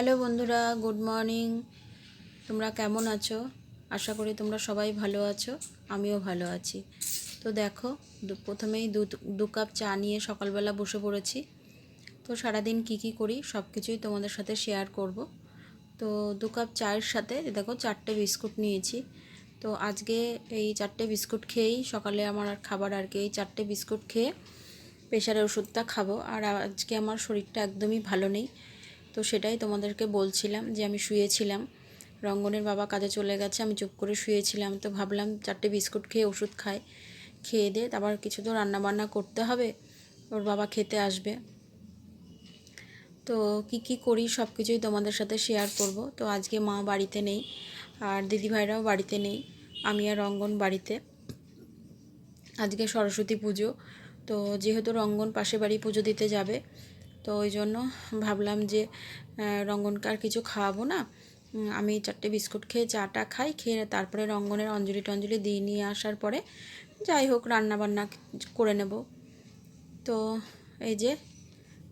Hello বন্ধুরা, good morning. তোমরা কেমন আছো? আশা করি তোমরা সবাই ভালো আছো, আমিও ভালো আছি। তো দেখো প্রথমেই দু দু কাপ চা নিয়ে সকালবেলা বসে পড়েছি। তো সারাদিন কি কি করি, সব কিছুই তোমাদের সাথে শেয়ার করব। তো দু কাপ চায়ের সাথে দেখো, চারটে বিস্কুট নিয়েছি। তো আজকে এই চারটে বিস্কুট খেয়েই সকালে আমার আর খাবার আর কি, এই চারটে বিস্কুট খেয়ে প্রেশারের ওষুধটা খাব। আর আজকে আমার শরীরটা একদমই ভালো নেই। তো সেটাই তোমাদেরকে বলছিলাম যে আমি শুয়েছিলাম। রঙ্গনের বাবা কাজে চলে গেছে, আমি চুপ করে শুয়েছিলাম। তো ভাবলাম চারটে বিস্কুট খেয়ে ওষুধ খাই, খেয়ে দিয়ে তারপর কিছু তো রান্নাবান্না করতে হবে, ওর বাবা খেতে আসবে। তো কি কি করি সব কিছুই তোমাদের সাথে শেয়ার করব। তো আজকে মা বাড়িতে নেই, আর দিদিভাইরাও বাড়িতে নেই, আমি আর রঙ্গন বাড়িতে। আজকে সরস্বতী পুজো, তো যেহেতু রঙ্গন পাশে বাড়ি পুজো দিতে যাবে তো ওই জন্য ভাবলাম যে আহ, রঙ্গনকে আর কিছু খাওয়াবো না। আমি চারটে বিস্কুট খেয়ে চাটা খাই খেয়ে তারপরে রঙ্গনের অঞ্জলি টঞ্জলি দিয়ে নিয়ে আসার পরে যাই হোক রান্না বান্না করে নেব। তো এই যে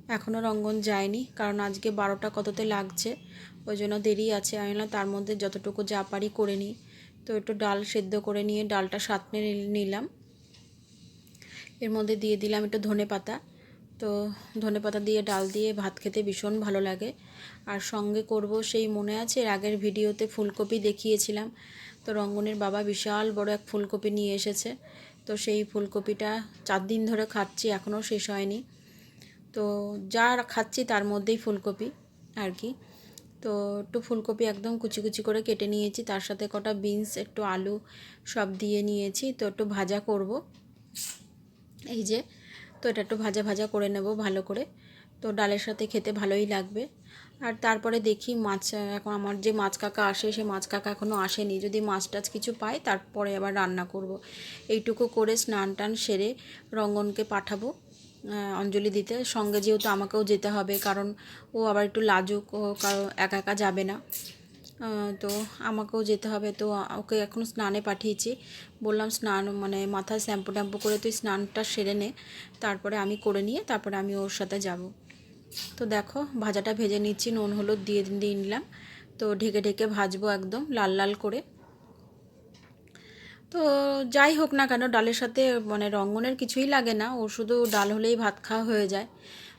এখনও রঙ্গন যায়নি কারণ আজকে বারোটা কততে লাগছে ওই জন্য দেরি আছে। আমি না তার মধ্যে যতটুকু যা পারি করে নিই। তো একটু ডাল সেদ্ধ করে নিয়ে ডালটা সাঁতনে নিলাম। এর মধ্যে দিয়ে দিলাম একটু ধনে পাতা। তো ধনে পাতা দিয়ে, ডাল দিয়ে ভাত খেতে ভীষণ ভালো লাগে। আর সঙ্গে করব সেই মনে আছে, এর আগের ভিডিওতে ফুলকপি দেখিয়েছিলাম। তো রঙ্গনের বাবা বিশাল বড় এক ফুলকপি নিয়ে এসেছে। তো সেই ফুলকপিটা চার দিন ধরে খাচ্ছি, এখনও শেষ হয়নি। তো যা খাচ্ছি তার মধ্যেই ফুলকপি আর কি। তো একটু ফুলকপি একদম কুচি কুচি করে কেটে নিয়েছি, তার সাথে কটা বিনস, একটু আলু সব দিয়ে নিয়েছি। তো একটু ভাজা করব। এই যে তো এটা একটু ভাজা ভাজা করে নেব ভালো করে। তো ডালের সাথে খেতে ভালোই লাগবে। আর তারপরে দেখি মাছ, এখন আমার যে মাছ কাকা আসে, সে মাছ কাকা এখনও আসেনি। যদি মাছ টাছ কিছু পাই, তারপরে আবার রান্না করব। এইটুকু করে স্নান টান সেরে রঙ্গনকে পাঠাবো অঞ্জলি দিতে। সঙ্গে যেহেতু আমাকেও যেতে হবে, কারণ ও আবার একটু লাজুক, ও কারও একা একা যাবে না। তো আমাকেও যেতে হবে। তো ওকে এখন স্নানে পাঠিয়েছি। বললাম স্নান মানে মাথায় শ্যাম্পু ট্যাম্পু করে তুই স্নানটা সেরে নে। তারপরে আমি করে নিয়ে তারপরে আমি ওর সাথে যাব। তো দেখো, ভাজাটা ভেজে নিচ্ছি, নুন, হলুদ দিয়ে দিয়ে নিলাম। তো ঢেকে ঢেকে ভাজবো একদম লাল লাল করে। তো যাই হোক না কেন, ডালের সাথে মানে রঙ্গনের কিছুই লাগে না। ও শুধু ডাল হলেই ভাত খাওয়া হয়ে যায়।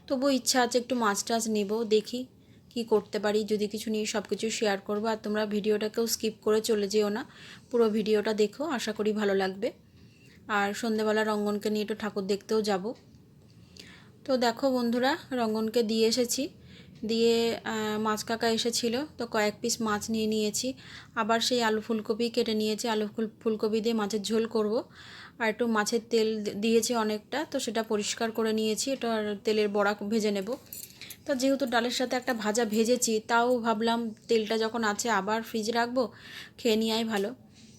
তবু ইচ্ছা আছে একটু মাছ টাছ নেব, দেখি কি করতে পারি, যদি কিছু নিয়ে সব কিছু শেয়ার করব, আর তোমরা ভিডিওটাকেও স্কিপ করে চলে যেও না। পুরো ভিডিওটা দেখো, আশা করি ভালো লাগবে। আর সন্ধেবেলা রঙ্গনকে নিয়ে একটু ঠাকুর দেখতেও যাব। তো দেখো বন্ধুরা, রঙ্গনকে দিয়ে এসেছি। দিয়ে মাছ কাকা এসেছিল, তো কয়েক পিস মাছ নিয়ে নিয়েছি। আবার সেই আলু ফুলকপি কেটে নিয়েছি। আলু ফুল, ফুলকপি দিয়ে মাছের ঝোল করব। আর একটু মাছের তেল দিয়েছি অনেকটা, তো সেটা পরিষ্কার করে নিয়েছি। এটা তেলের বড়া ভেজে নেব। তো যেহেতু ডালের সাথে একটা ভাজা ভেজেছি তাও ভাবলাম তেলটা যখন আছে আবার ফ্রিজে রাখব খেয়ে নেওয়াই ভালো।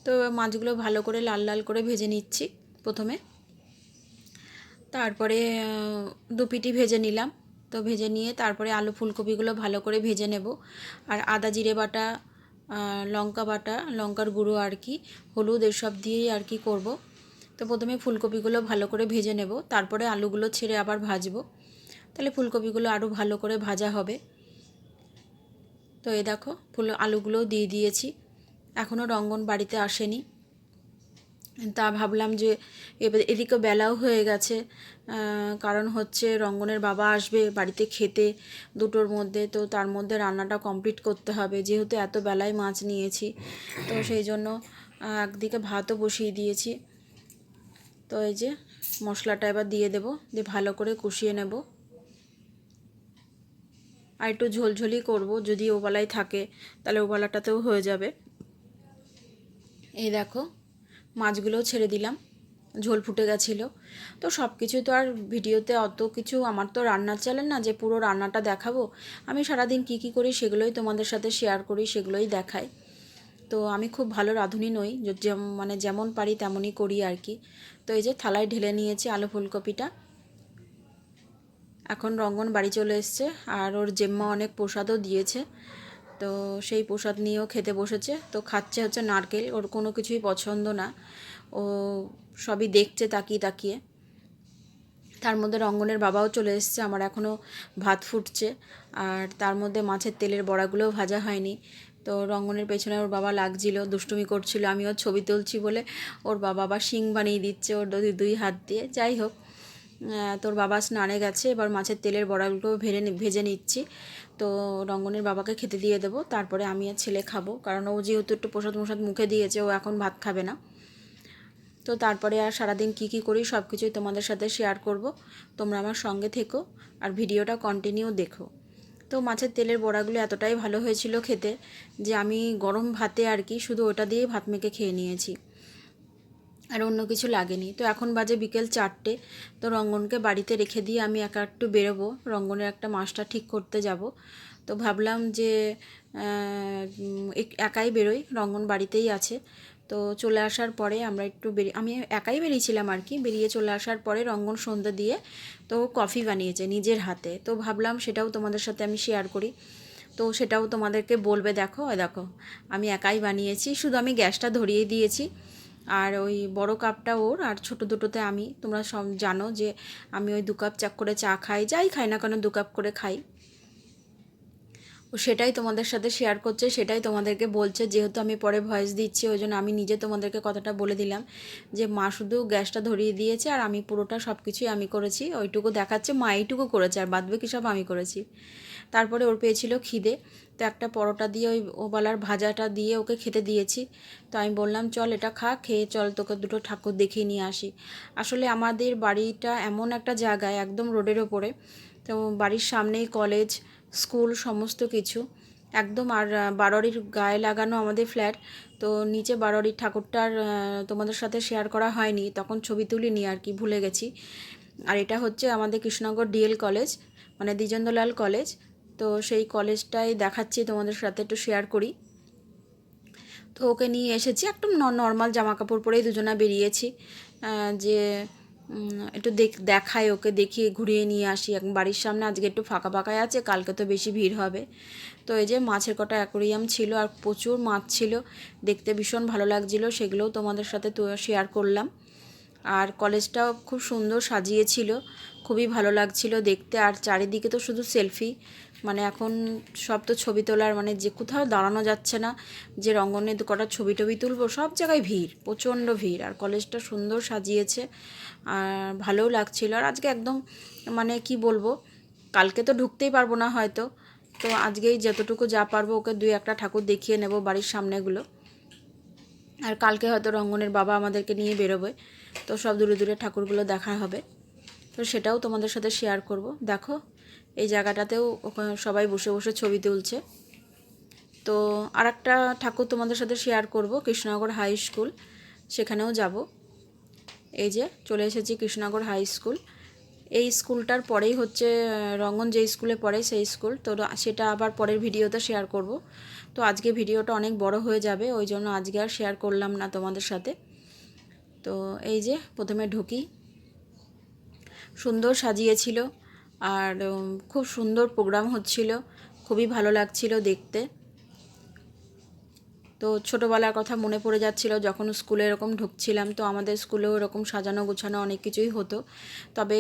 তো মাছগুলো ভালো করে লাল লাল করে ভেজে নিচ্ছি প্রথমে। তারপরে আহ, দু পিটি ভেজে নিলাম। তো ভেজে নিয়ে তারপরে আলু ফুলকপিগুলো ভালো করে ভেজে নেব। আর আদা জিরে বাটা লঙ্কা বাটা লঙ্কার গুঁড়ো আর কি হলুদ এসব দিয়েই আর কি করব। তো প্রথমে ফুলকপিগুলো ভালো করে ভেজে নেব। তারপরে আলুগুলো ছেড়ে আবার ভাজবো। তাহলে ফুলকপিগুলো আরও ভালো করে ভাজা হবে। তো এই দেখো, ফুল আলুগুলোও দিয়ে দিয়েছি। এখনও রঙ্গন বাড়িতে আসেনি। তা ভাবলাম যে এবার এদিকে বেলাও হয়ে গেছে কারণ হচ্ছে রঙ্গনের বাবা আসবে বাড়িতে খেতে দুটোর মধ্যে, তো তার মধ্যে রান্নাটা কমপ্লিট করতে হবে। যেহেতু এত বেলায় মাছ নিয়েছি, তো সেই জন্য একদিকে ভাতও বসিয়ে দিয়েছি। তো এই যে মশলাটা এবার দিয়ে দেবো, দিয়ে ভালো করে কষিয়ে নেব। আর একটু ঝোলঝোলি করব, যদি ওবেলায় থাকে, তাহলে ওবেলাটাতেও হয়ে যাবে। এই দেখো, মাছগুলোও ছেড়ে দিলাম, ঝোল ফুটে গেছিল। তো সব কিছু তো আর ভিডিওতে অত কিছু, আমার তো রান্নার চ্যানেল না, যে পুরো রান্নাটা দেখাবো, আমি সারাদিন কী কী করি সেগুলোই তোমাদের সাথে শেয়ার করি, সেগুলোই দেখাই। তো আমি খুব ভালো রাঁধুনি নই মানে যেমন পারি তেমনই করি আর কি। তো এই যে থালায় ঢেলে নিয়েছি আলু ফুলকপিটা। এখন রঙ্গন বাড়ি চলে এসছে আর ওর জেম্মা অনেক প্রসাদও দিয়েছে। তো সেই প্রসাদ নিয়েও খেতে বসেছে। তো খাচ্ছে হচ্ছে নারকেল, ওর কোনো কিছুই পছন্দ না। ও সবই দেখছে তাকিয়ে তাকিয়ে। তার মধ্যে রঙ্গনের বাবাও চলে এসছে, আমার এখনও ভাত ফুটছে। আর তার মধ্যে মাছের তেলের বড়াগুলোও ভাজা হয়নি। তো রঙ্গনের পেছনে ওর বাবা লাগছিল, দুষ্টুমি করছিল আমি ওর ছবি তুলছি বলে ওর বাবা আবার শিং বানিয়ে দিচ্ছে ওর দুই হাত দিয়ে। যাই হোক তোর বাবা স্নানে গেছে, এবার মাছের তেলের বড়াগুলো ভেজে ভেজে নিচ্ছি। তো রঙ্গনের বাবাকে খেতে দিয়ে দেবো, তারপরে আমি আর ছেলে খাব। কারণ ও যেহেতু একটু প্রসাদ মশাদ মুখে দিয়েছে, ও এখন ভাত খাবে না। তো তারপরে আর সারাদিন কী কী করি সব কিছুই তোমাদের সাথে শেয়ার করব। তোমরা আমার সঙ্গে থেকো আর ভিডিওটা কন্টিনিউ দেখো। তো মাছের তেলের বড়াগুলো এতটাই ভালো হয়েছিল খেতে যে আমি গরম ভাতে আর কি শুধু ওটা দিয়েই ভাত মেখে খেয়ে নিয়েছি। আর অন্য কিছু লাগেনি। তো এখন বাজে বিকেল চারটে। তো রঙ্গনকে বাড়িতে রেখে দিয়ে আমি একা একটু বেরোবো। রঙ্গনের একটা মাছটা ঠিক করতে যাব। তো ভাবলাম যে এক- একাই বেরোই। রঙ্গন বাড়িতেই আছে। তো চলে আসার পরে আমরা একটু বেরিয়ে আমি একাই বেরিয়েছিলাম আর কি। বেরিয়ে চলে আসার পরে রঙ্গন সন্ধ্যা দিয়ে তো কফি বানিয়েছে নিজের হাতে। তো ভাবলাম সেটাও তোমাদের সাথে আমি শেয়ার করি। তো সেটাও তোমাদেরকে বলবে দেখো দেখো, আমি একাই বানিয়েছি। শুধু আমি গ্যাসটা ধরিয়ে দিয়েছি। আর ওই বড় কাপটা ওর আর ছোট দুটোতে আমি। তোমরা সব জানো যে আমি ওই দু কাপ চাক করে চা খাই। যাই খাই না কেন দু কাপ করে খাই। সেটাই তোমাদের সাথে শেয়ার করছে, সেটাই তোমাদেরকে বলছে। যেহেতু আমি পরে ভয়েস দিচ্ছি, ওই জন্য আমি নিজে তোমাদেরকে কথাটা বলে দিলাম যে, মা শুধু গ্যাসটা ধরিয়ে দিয়েছে আর আমি পুরোটা সব কিছুই আমি করেছি। ওইটুকু দেখাচ্ছে, মা এইটুকু করেছে আর বাদ বাকি সব আমি করেছি। তারপরে ওর পেয়েছিল খিদে, তো একটা পরোটা দিয়ে ওই ওবালার ভাজাটা দিয়ে ওকে খেতে দিয়েছি। তো আমি বললাম, চল এটা খা, খেয়ে চল, তোকে দুটো ঠাকুর দেখিয়ে নিয়ে আসি। আসলে আমাদের বাড়িটা এমন একটা জায়গায়, একদম রোডের ওপরে। তো বাড়ির সামনেই কলেজ স্কুল, সমস্ত কিছু। একদম আর বারোয়ারির গায়ে লাগানো আমাদের ফ্ল্যাট। তো নিচে বারোয়ারির ঠাকুরটার তোমাদের সাথে শেয়ার করা হয়নি। তখন ছবি তুলিনি আর কি, ভুলে গেছি। আর এটা হচ্ছে আমাদের কৃষ্ণনগর ডিএল কলেজ মানে দ্বিজেন্দ্রলাল কলেজ তো সেই কলেজটাই দেখাচ্ছি তোমাদের সাথে, একটু শেয়ার করি। তো ওকে নিয়ে এসেছি, একদম নর্মাল জামা কাপড় পরেই দুজনা বেরিয়েছি। যে একটু দেখ, দেখাই ওকে দেখিয়ে ঘুরিয়ে নিয়ে আসি। এখন বাড়ির সামনে আজকে একটু ফাঁকা ফাঁকাই আছে, কালকে তো বেশি ভিড় হবে। তো এই যে মাছের কটা অ্যাকোরিয়াম ছিল আর প্রচুর মাছ ছিল, দেখতে ভীষণ ভালো লাগছিল, সেগুলোও তোমাদের সাথে তো শেয়ার করলাম। আর কলেজটাও খুব সুন্দর সাজিয়েছিল। খুবই ভালো লাগছিল দেখতে। আর চারিদিকে তো শুধু সেলফি মানে এখন সব তো ছবি তোলার মানে যে কোথাও দাঁড়ানো যাচ্ছে না। যে রঙ্গনে কটা ছবি টবি তুলবো, সব জায়গায় ভিড়, প্রচণ্ড ভিড়। আর কলেজটা সুন্দর সাজিয়েছে। আর ভালোও লাগছিল। আর আজকে একদম মানে কি বলব, কালকে তো ঢুকতেই পারব না হয়তো। তো আজকেই যতটুকু যা পারব ওকে দুই একটা ঠাকুর দেখিয়ে নেব বাড়ির সামনেগুলো। আর কালকে হয়তো রঙ্গনের বাবা আমাদেরকে নিয়ে বেরোবে। তো সব দূরে দূরে ঠাকুরগুলো দেখা হবে। তো সেটাও তোমাদের সাথে শেয়ার করব। দেখো, এই জায়গাটাতেও সবাই বসে বসে ছবি তুলছে। তো আর একটা ঠাকুর তোমাদের সাথে শেয়ার করব, কৃষ্ণনগর হাই স্কুল সেখানেও যাব। এই যে, চলে এসেছি কৃষ্ণনগর হাই স্কুল এই স্কুলটার পরেই হচ্ছে রঙ্গন যে স্কুলে পড়ে সেই স্কুল। তো সেটা আবার পরের ভিডিওতে শেয়ার করব। তো আজকে ভিডিওটা অনেক বড় হয়ে যাবে, ওই জন্য আজকে আর শেয়ার করলাম না তোমাদের সাথে। তো এই যে, প্রথমে ঢুকি। সুন্দর সাজিয়েছিল আর খুব সুন্দর প্রোগ্রাম হচ্ছিল। খুবই ভালো লাগছিল দেখতে। তো ছোটোবেলার কথা মনে পড়ে যাচ্ছিল যখন স্কুলে এরকম ঢুকছিলাম, তো আমাদের স্কুলেও এরকম সাজানো গোছানো অনেক কিছুই হতো। তবে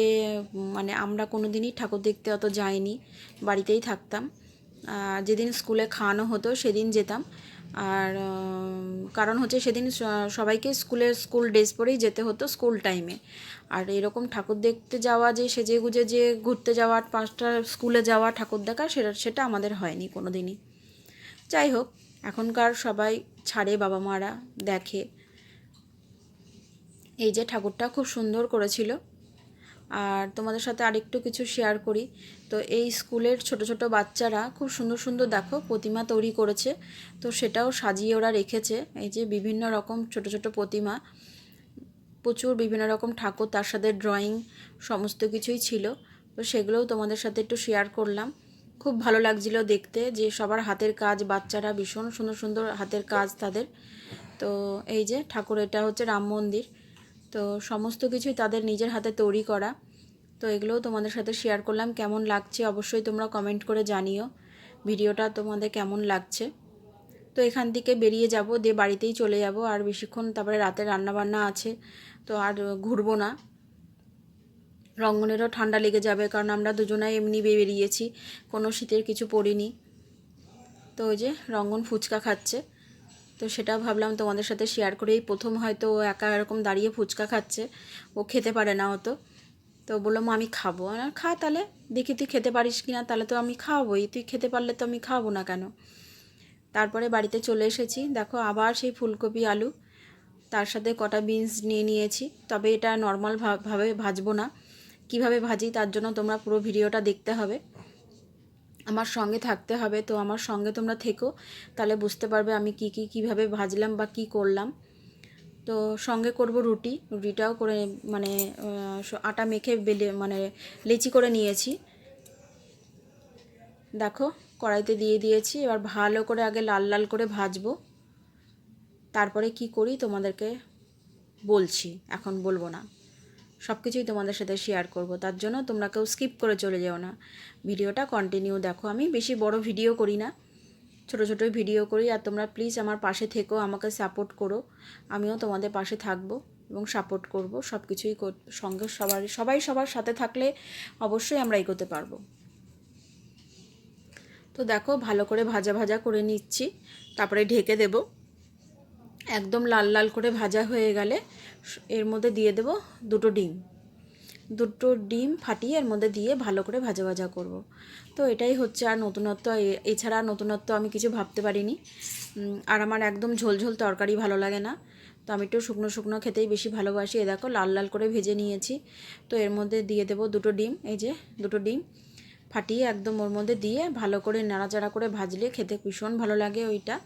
মানে আমরা কোনো দিনই ঠাকুর দেখতে অত যাইনি, বাড়িতেই থাকতাম। যেদিন স্কুলে খাওয়ানো হতো সেদিন যেতাম। আর কারণ হচ্ছে সেদিন সবাইকে স্কুলের স্কুল ড্রেস পরেই যেতে হতো স্কুল টাইমে। আর এরকম ঠাকুর দেখতে যাওয়া, যে সেজে গুজে যে ঘুরতে যাওয়া, পাঁচটা স্কুলে যাওয়া ঠাকুর দেখা, সেটা সেটা আমাদের হয়নি কোনো দিনই যাই হোক, এখনকার সবাই ছাড়ে বাবা মারা দেখে। এই যে ঠাকুরটা খুব সুন্দর করেছিল। আর তোমাদের সাথে আরেকটু কিছু শেয়ার করি। তো এই স্কুলের ছোট ছোট বাচ্চারা খুব সুন্দর সুন্দর দেখো, প্রতিমা তৈরি করেছে। তো সেটাও সাজিয়ে ওরা রেখেছে। এই যে বিভিন্ন রকম ছোট ছোট প্রতিমা, প্রচুর বিভিন্ন রকম ঠাকুর, তার সাথে ড্রয়িং সমস্ত কিছুই ছিল। তো সেগুলোও তোমাদের সাথে একটু শেয়ার করলাম। খুব ভালো লাগছিল দেখতে যে সবার হাতের কাজ, বাচ্চারা ভীষণ সুন্দর সুন্দর হাতের কাজ তাদের। তো এই যে ঠাকুর, এটা হচ্ছে রাম মন্দির। তো সমস্ত কিছুই তাদের নিজের হাতে তৈরি করা। তো এগুলোও তোমাদের সাথে শেয়ার করলাম। কেমন লাগছে অবশ্যই তোমরা কমেন্ট করে জানিও। ভিডিওটা তোমাদের কেমন লাগছে? তো এখান থেকে বেরিয়ে যাব, দিয়ে বাড়িতেই চলে যাব। আর বেশিক্ষণ তারপরে রাতে রান্নাবান্না আছে, তো আর ঘুরবো না। রঙ্গনেরও ঠান্ডা লেগে যাবে, কারণ আমরা দুজনাই এমনি বেরিয়েছি। কোনো শীতের কিছু পরিনি তো ওই যে রঙ্গন ফুচকা খাচ্ছে। তো সেটা ভাবলাম তোমাদের সাথে শেয়ার করেই। প্রথম হয়তো ও একা এরকম দাঁড়িয়ে ফুচকা খাচ্ছে, ও খেতে পারে না অত। তো বললাম আমি খাব। আর খা তাহলে, দেখি তুই খেতে পারিস কি না তাহলে তো আমি খাওয়াবোই তুই খেতে পারলে তো আমি খাওয়াবো না কেন? তারপরে বাড়িতে চলে এসেছি। দেখো, আবার সেই ফুলকপি, আলু, তার সাথে কটা বিনস নিয়ে নিয়েছি। তবে এটা নর্মাল ভাবে ভাজবো না। কীভাবে ভাজি, তার জন্য তোমরা পুরো ভিডিওটা দেখতে হবে। আমার সঙ্গে থাকতে হবে, তো আমার সঙ্গে তোমরা থেকো। তাহলে বুঝতে পারবে আমি কি কি, কীভাবে ভাজলাম বা কি করলাম। তো সঙ্গে করব রুটি, রুটিটাও করে মানে আটা মেখে বেলে মানে লেচি করে নিয়েছি। দেখো, কড়াইতে দিয়ে দিয়েছি, এবার ভালো করে আগে লাল লাল করে ভাজবো। তারপরে কি করি তোমাদেরকে বলছি, এখন বলব না। সব কিছুই তোমাদের সাথে শেয়ার করব। তার জন্য তোমরা কেউ স্কিপ করে চলে যেও না। ভিডিওটা কন্টিনিউ দেখো। আমি বেশি বড় ভিডিও করি না। ছোট ছোট ভিডিও করি। আর তোমরা প্লিজ আমার পাশে থেকো, আমাকে সাপোর্ট করো। আমিও তোমাদের পাশে থাকব এবং সাপোর্ট করব। সব কিছুই সঙ্গে সবার, সবাই সবার সাথে থাকলে অবশ্যই আমরা এগোতে পারব। তো দেখো, ভালো করে ভাজা ভাজা করে নিচ্ছি। তারপরে ঢেকে দেব। একদম লাল লাল করে ভাজা হয়ে গেলে এর মধ্যে দিয়ে দেব দুটো ডিম। দুটো ডিম ফাটিয়ে এর মধ্যে দিয়ে ভালো করে ভাজা ভাজা করব। তো এটাই হচ্ছে আর নতুনত্ব এছাড়া নতুনত্ব আমি কিছু ভাবতে পারিনি। আর আমার একদম ঝোল ঝোল তরকারি ভালো লাগে না। তো আমি একটু শুকনো শুকনো খেতেই বেশি ভালোবাসি। এ দেখো লাল লাল করে ভেজে নিয়েছি। তো এর মধ্যে দিয়ে দেবো দুটো ডিম, এই যে দুটো ডিম ফাটিয়ে একদম ওর মধ্যে দিয়ে ভালো করে নাড়াচাড়া করে ভাজলে খেতে ভীষণ ভালো লাগে ওইটা।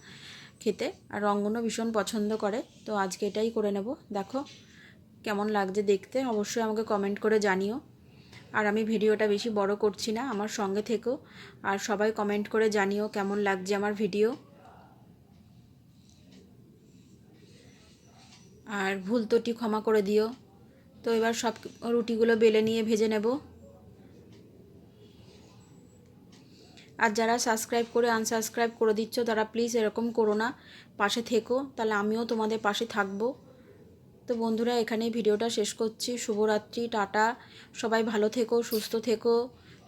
খেতে, আর রঙ্গনও ভীষণ পছন্দ করে, তো আজকে এটাই করে নেব। দেখো কেমন লাগছে দেখতে, অবশ্যই আমাকে কমেন্ট করে জানিও। আর আমি ভিডিওটা বেশি বড় করছি না, আমার সঙ্গে থেকো, আর সবাই কমেন্ট করে জানিও কেমন লাগছে আমার ভিডিও। আর ভুল ত্রুটি ক্ষমা করে দিও। তো এবার সব রুটিগুলো বেলে নিয়ে ভেজে নেব। আর যারা সাবস্ক্রাইব করে আনসাবস্ক্রাইব করে দিচ্ছ, তারা প্লিজ এরকম করো না। পাশে থেকো, তাহলে আমিও তোমাদের পাশে থাকব। তো বন্ধুরা, এখানেই ভিডিওটা শেষ করছি। শুভরাত্রি, টাটা। সবাই ভালো থেকো, সুস্থ থেকো,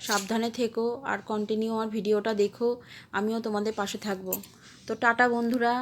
সাবধানে থেকো, আর কন্টিনিউ আমার ভিডিওটা দেখো। আমিও তোমাদের পাশে থাকব। তো টাটা বন্ধুরা।